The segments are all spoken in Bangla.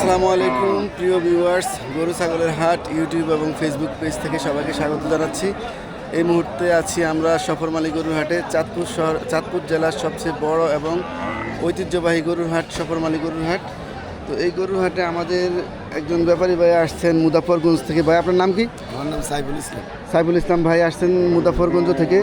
আসসালামু আলাইকুম প্রিয় ভিউয়ার্স গরু ছাগলের হাট ইউটিউব এবং ফেসবুক পেজ থেকে সবাইকে স্বাগত জানাচ্ছি। এই মুহূর্তে আছি আমরা সফরমালী গরুর হাটে চাঁদপুর শহর চাঁদপুর জেলার সবচেয়ে বড় এবং ঐতিহ্যবাহী গরুর হাট সফরমালী গরুর হাট। তো এই গরুর হাটে আমাদের একজন ব্যাপারী ভাই আসছেন মুজাফরগঞ্জ থেকে। ভাই আপনার নাম কি? আমার নাম সাইফুল ইসলাম। সাইফুল ইসলাম ভাই আসছেন মুজাফরগঞ্জ থেকে।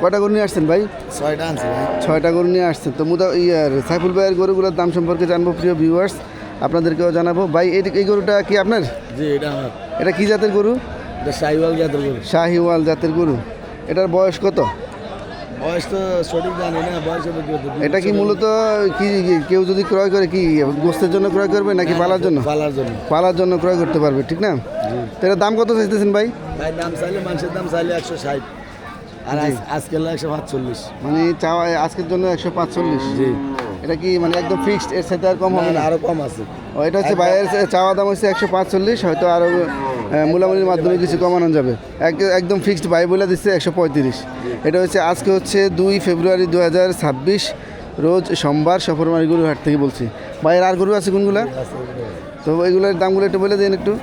কয়টা গরু নিয়ে আসছেন ভাই? ছয়টা আনছি ভাই। ছয়টা গরু নিয়ে আসছেন। তো মুদা ইয়ার সাইফুল ভাইয়ের গরুগুলোর দাম সম্পর্কে জানব প্রিয় ভিউয়ার্স আপনাদেরকেও জানাব। ভাই এই গরুটা কি আপনার? জি এটা আমার। এটা কি জাতের গরু? এটা সাইওয়াল জাতের গরু। শাহিওয়াল জাতের গরু। এটার বয়স কত? বয়স তো সঠিক জানি না বয়স এটা কি মূলত কি কেউ যদি ক্রয় করে কি গোস্তের জন্য ক্রয় করবে নাকি পালার জন্য? পালার জন্য। পালার জন্য ক্রয় করতে পারবে ঠিক না? তো এটার দাম কত চাইতেছেন ভাই? ভাই দাম চাইলে মানুষের দাম চাইলে একশো ষাট। আর আজ- আজকে একশো পাঁচচল্লিশ। মানে চাওয়া আজকের জন্য একশো পাঁচচল্লিশ। জি। এটা কি মানে একদম ফিক্সড এর সাথে আর কম হবে না আরও কম আছে। ও, এটা হচ্ছে বাইরের চাওয়া দাম হচ্ছে একশো পাঁচচল্লিশ হয়তো আরও মূলামূলির মাধ্যমে কিছু কমানো যাবে। এক- একদম ফিক্সড বাই বলে দিচ্ছে একশো পঁয়ত্রিশ। এটা হচ্ছে আজকে হচ্ছে দুই ফেব্রুয়ারি দু হাজার ছাব্বিশ রোজ সোমবার সফরমারি গরু হাট থেকে বলছি। বাইরের আর গরু আছে কোনগুলা? তো এগুলোর দামগুলো একটু বলে দিন একটু।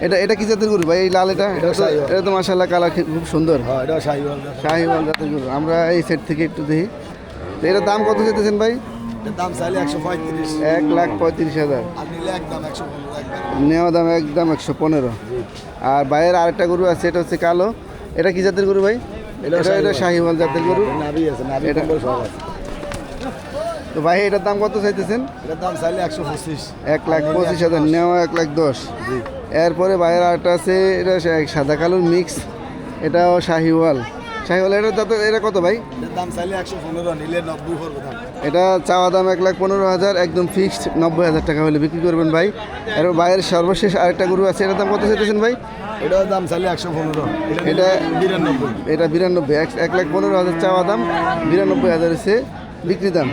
এটা এটা কি জাতের গরু ভাই? এই লাল এটা? এটা তো। এটা তো মাসাল্লাহ কালার খুব সুন্দর। হ্যাঁ শাহিওয়াল জাতের গরু। আমরা এই সেট থেকে একটু দেখি। তো এটার দাম কত চাইতেছেন ভাই? দাম চাইলে একশো পঁয়ত্রিশ। এক লাখ পঁয়ত্রিশ হাজার। নেওয়া দাম একদম একশো পনেরো। আর বাইরের আরেকটা গরু আছে এটা হচ্ছে কালো। এটা কি জাতের গরু ভাই? এটা এটা শাহিওয়াল। জাতের গরু। এটা- তো ভাই এটার দাম কত চাইতেছেন? এটার দাম চাইলে একশো পঁচিশ। এক লাখ পঁচিশ হাজার নেওয়া এক লাখ দশ। এরপরে বাইরের আরেকটা আছে এটা সাদা কালোর মিক্স এটাও শাহিওয়াল। শাহিওয়াল এটা দাম এটা কত ভাই? দাম চাইলে একশো পনেরো নিলে নব্বই করব দাম এটা চাওয়া দাম এক লাখ পনেরো হাজার একদম ফিক্সড নব্বই হাজার টাকা হলে বিক্রি করবেন ভাই। আর বাইরের সর্বশেষ আরেকটা গরু আছে এটার দাম কত চাইতেছেন ভাই? এটার দাম চাইলে একশো পনেরো। এটা বিরানব্বই। এটা বিরানব্বই এক এক লাখ পনেরো হাজার চাওয়া দাম বিরানব্বই হাজার হচ্ছে বিক্রি দাম।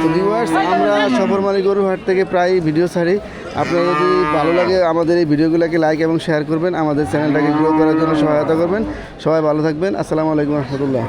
তো ভিউয়ার্স আমরা সবরমারি গরু হাট থেকে প্রায় ভিডিও ছাড়ি। আপনারা যদি ভালো লাগে আমাদের এই ভিডিওগুলোকে লাইক এবং শেয়ার করবেন, আমাদের চ্যানেলটাকে গ্রো করার জন্য সহায়তা করবেন। সবাই ভালো থাকবেন। আসসালামু আলাইকুম রহমতুল্লাহ।